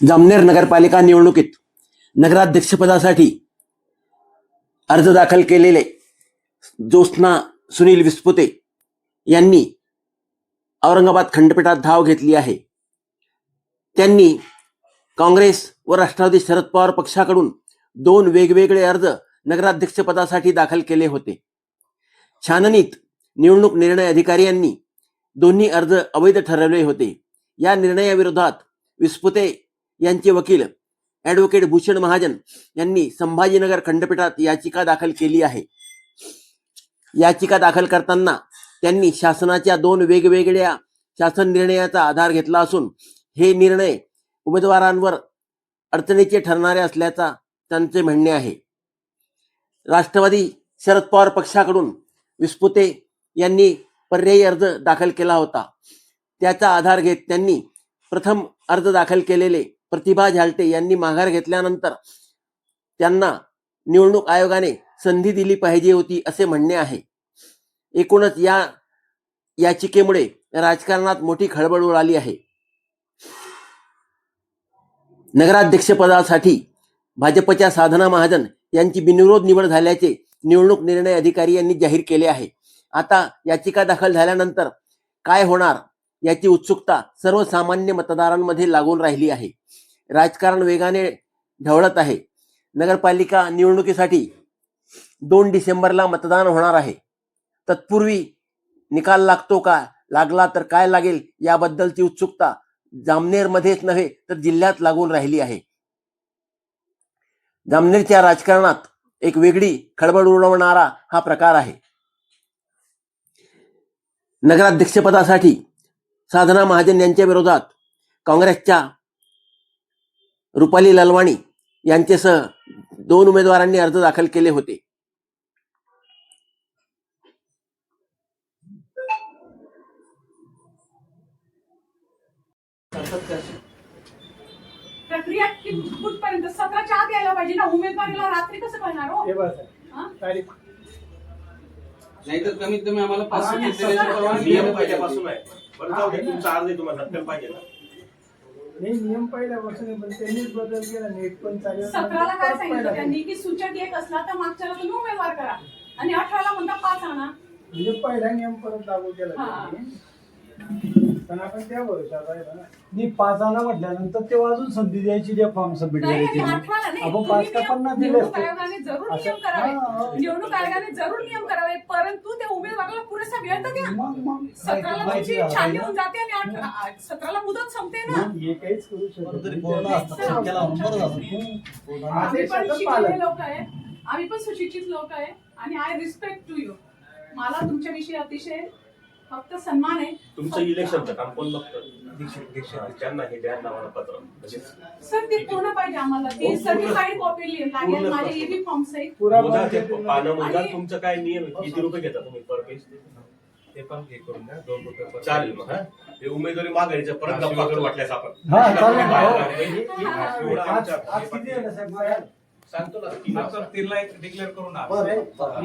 जामनेर नगरपालिका निवडणुकीत नगराध्यक्षपदासाठी अर्ज दाखल केलेले ज्योत्स्ना सुनील विस्पुते यांनी औरंगाबाद खंडपीठात धाव घेतली आहे. त्यांनी काँग्रेस व राष्ट्रवादी शरद पवार पक्षाकडून दोन वेगवेगळे अर्ज नगराध्यक्षपदासाठी दाखल केले होते. छाननीत निवडणूक निर्णय अधिकारी यांनी दोन्ही अर्ज अवैध ठरवले होते. या निर्णयाविरोधात विस्पुते यांचे वकील ॲडव्होकेट भूषण महाजन यांनी संभाजीनगर खंडपीठात याचिका दाखल केली आहे. याचिका दाखल करताना त्यांनी शासनाच्या दोन वेगवेगळ्या शासन निर्णयाचा आधार घेतला असून हे निर्णय उमेदवारांवर अडचणीचे ठरणारे असल्याचा त्यांचे म्हणणे आहे. राष्ट्रवादी शरद पवार पक्षाकडून विस्पुते यांनी पर्यायी अर्ज दाखल केला होता. त्याचा आधार घेत त्यांनी प्रथम अर्ज दाखल केलेले प्रतिभा झालटे यांनी माघार घेतल्यानंतर त्यांना निवडणूक आयोगाने संधी दिली पाहिजे होती असे म्हणणे आहे. एकूणच या याचिकेमुळे राजकारणात मोठी खळबळ उडाली आहे. नगराध्यक्षपदासाठी भाजपच्या साधना महाजन यांची बिनविरोध निवड झाल्याचे निवडणूक निर्णय अधिकारी यांनी जाहीर केले आहे. आता याचिका दाखल झाल्यानंतर काय होणार याची उत्सुकता सर्वसामान्य मतदारांमध्ये लागून राहिली आहे. राजकारण वेगाने ढवळत आहे. नगरपालिका निवडणुकीसाठी दोन डिसेंबरला मतदान होणार आहे. तत्पूर्वी निकाल लागतो का लागला तर काय लागेल याबद्दलची उत्सुकता जामनेरमध्येच नव्हे तर जिल्ह्यात लागून राहिली आहे. जामनेरच्या राजकारणात एक वेगळी खळबळ उडवणारा हा प्रकार आहे. नगराध्यक्षपदासाठी साधना महाजन यांच्या विरोधात काँग्रेसच्या रुपाली ललवाणी यांच्यासह दोन उमेदवारांनी अर्ज दाखल केले होते. प्रक्रिया कि- कुठपर्यंत? सतराच्या आत यायला पाहिजे ना. उमेदवारीला रात्री कसं कळणार हो? हे हा? नाहीतर कमीत कमी आम्हाला पाच आणि मिनिटं देण्याची सतरा- परवानगी नियम द्यायला पाहिजे. पहिल्यापासून आहे. बरं जाऊ दे. तुमचा अर्ज आहे, तुम्हाला झटकन पाहिजे ना. नाही नियम पहिल्यापासून आहे, पण त्यांनीच बदल केला नेट पण चालेल सतराला काय सांगितलं त्यांनी की सूचक एक असला तर मागच्याला तुम्ही उमेदवार करा आणि अठराला म्हणता पाच आणा म्हणजे पहिला नियम परत लागू केला. त्यांनी. पण आपण त्या भरोशावर राहिलो ना. मी पाच आणा म्हटल्यानंतर तेव्हा अजून संधी द्यायची द्या फॉर्म सबमिट नाही करायची नाही आपण तुम्ही पाच का नियम- पन्नास दिले निवडणूक असते. आयोगाने जरूर असं- नियम करावे. हा, हा. निवडणूक आयोगाने जरूर नियम करावे. परंतु त्या उमेदवाराला पुरेसा वेळ तर द्या. मग मग. सतराला माहिती तुमची झालं छाननी ना. होऊन जाते आणि सतराला मुदत संपते ना. हे काहीच करू शकत कोणतरी. बोलला असता. आम्ही पण आदेशाचं शिकलेले पालन. लोक आहे. आम्ही पण सुशिक्षित लोक आहे. आणि आय रिस्पेक्ट टू यू. मला तुमच्याविषयी अतिशय फक्त सन्मान आहे. तुमचं इलेक्शनचं काम कोण बघतं? दीक्षित दीक्षित त्यांना हे द्या नावाला पत्र. म्हणजे सर ते पूर्ण पाहिजे आम्हाला. ती सर्टिफाईड कॉपी लागेल. माझे. एबी फॉर्म्स आहेत. ते पानं तुमचं काय नियम? आहे? किती रुपये घेता तुम्ही पर पेज ते पण हे करून द्या. दोन रुपये चालेल मग हा? हे उमेदवारी मागायचं परत गप्पा करू वाटल्यास आपण. हा चालेल. ना. हो. एवढं आज आमच्या- आज किती झालं साहेब? बाहेर? सांगतो ना तीन वाजता. नंतर तीनला एक डिक्लेअर करून बरं.